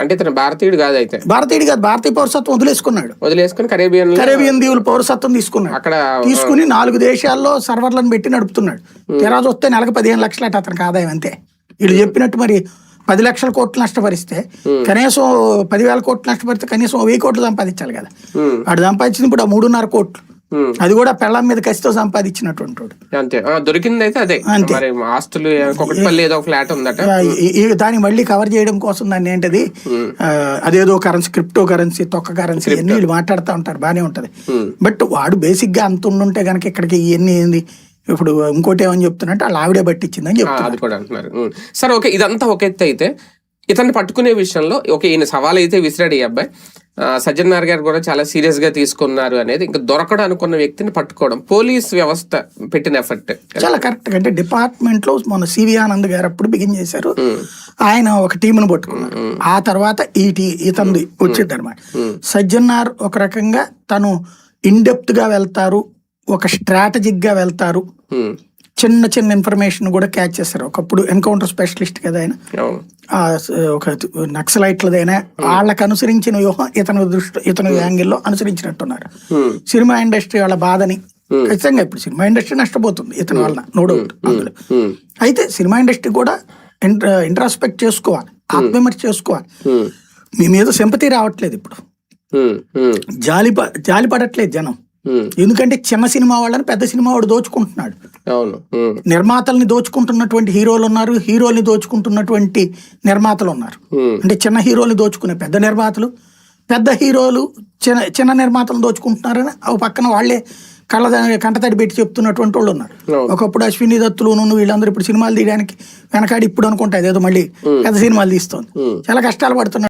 అంటే ఇతను భారతీయుడు కాదు అయితే. భారతీయుడు కాదు భారతీయ పౌరసత్వం వదిలేసుకున్నాడు. వదిలేసుకుని కరేబియన్ కరేబియన్ దీవుల పౌరసత్వం తీసుకున్నాడు. అక్కడ తీసుకుని నాలుగు దేశాల్లో సర్వర్లను పెట్టి నడుపుతున్నాడు. తెరాజు వస్తే నెలకు పదిహేను లక్షలు అట అతనికి ఆదాయం అంతే. వీళ్ళు చెప్పినట్టు మరి పది లక్షల కోట్లు నష్టపరిస్తే కనీసం పదివేల కోట్లు నష్టపరిస్తే కనీసం వెయ్యి కోట్లు సంపాదించాలి కదా. వాడు సంపాదించింది ఇప్పుడు ఆ మూడున్నర కోట్లు. అది కూడా పెళ్ళం మీద కసితో సంపాదించినటువంటి. అంతే. దొరికింది అయితే అదే. అంతే. ఆస్తులు ఒకటిపల్లి ఏదో ఫ్లాట్ ఉందట. దాన్ని మళ్ళీ కవర్ చేయడం కోసం దాన్ని ఏంటది? అదేదో కరెన్సీ క్రిప్టో కరెన్సీ తొక్క కరెన్సీ అన్ని వీళ్ళు మాట్లాడుతూ ఉంటారు. బానే ఉంటది. బట్ వాడు బేసిక్గా అంత ఉండుంటే గనక ఇక్కడికి ఇవన్నీ ఏంది? ఇప్పుడు ఇంకోటి ఏమని చెప్తున్నట్టు వాళ్ళ ఆవిడే పట్టించిందని చెప్తున్నారు. సరే ఓకే. ఇదంతా ఒక ఎత్తు అయితే ఇతన్ని పట్టుకునే విషయంలో ఓకే ఈయన సవాల్ అయితే విసిరాడు ఈ అబ్బాయి. సజ్జనార్ గారు కూడా చాలా సీరియస్గా తీసుకున్నారు అనేది ఇంకా దొరకడం అనుకున్న వ్యక్తిని పట్టుకోవడం పోలీస్ వ్యవస్థ పెట్టిన ఎఫర్ట్ చాలా కరెక్ట్ అంటే డిపార్ట్మెంట్లో మన సివి ఆనంద్ గారు అప్పుడు బిగిన్ చేశారు. ఆయన ఒక టీంను పట్టుకున్నారు. ఆ తర్వాత ఈ టీ ఇతను వచ్చింది అనమాట సజ్జన్నార్ ఒక రకంగా తను ఇన్డెప్త్గా వెళ్తారు ఒక స్ట్రాటజిక్గా వెళ్తారు చిన్న చిన్న ఇన్ఫర్మేషన్ కూడా క్యాచ్ చేస్తారు. ఒకప్పుడు ఎన్కౌంటర్ స్పెషలిస్ట్ కదా ఆయన. ఒక నక్సలైట్లదైనా వాళ్ళకి అనుసరించిన వ్యూహం ఇతని దృష్టి ఇతని యాంగిల్లో అనుసరించినట్టున్నారు. ఉమ్, సినిమా ఇండస్ట్రీ వాళ్ళ బాధని ఖచ్చితంగా ఇప్పుడు సినిమా ఇండస్ట్రీ నష్టపోతుంది ఇతని వలన నో డౌట్ అందులో. అయితే సినిమా ఇండస్ట్రీ కూడా ఇంట్రాస్పెక్ట్ చేసుకోవాలి ఆత్మవిమర్శ చేసుకోవాలి. మీ మీద సింపతి రావట్లేదు ఇప్పుడు. జాలి జాలి పడట్లేదు జనం. ఎందుకంటే చిన్న సినిమా వాళ్ళని పెద్ద సినిమా వాడు దోచుకుంటున్నాడు. నిర్మాతల్ని దోచుకుంటున్నటువంటి హీరోలు ఉన్నారు హీరోల్ని దోచుకుంటున్నటువంటి నిర్మాతలు ఉన్నారు. అంటే చిన్న హీరోల్ని దోచుకునే పెద్ద నిర్మాతలు పెద్ద హీరోలు చిన్న చిన్న నిర్మాతలు దోచుకుంటున్నారని ఒక పక్కన వాళ్ళే కళ్ళ కంటతడి పెట్టి చెప్తున్నటువంటి వాళ్ళు ఉన్నారు. ఒకప్పుడు అశ్విని దత్తులు నువ్వు వీళ్ళందరూ ఇప్పుడు సినిమాలు తీయడానికి వెనకాడి ఇప్పుడు అనుకుంటా ఏదో మళ్ళీ పెద్ద సినిమాలు తీస్తోంది. చాలా కష్టాలు పడుతున్నారు.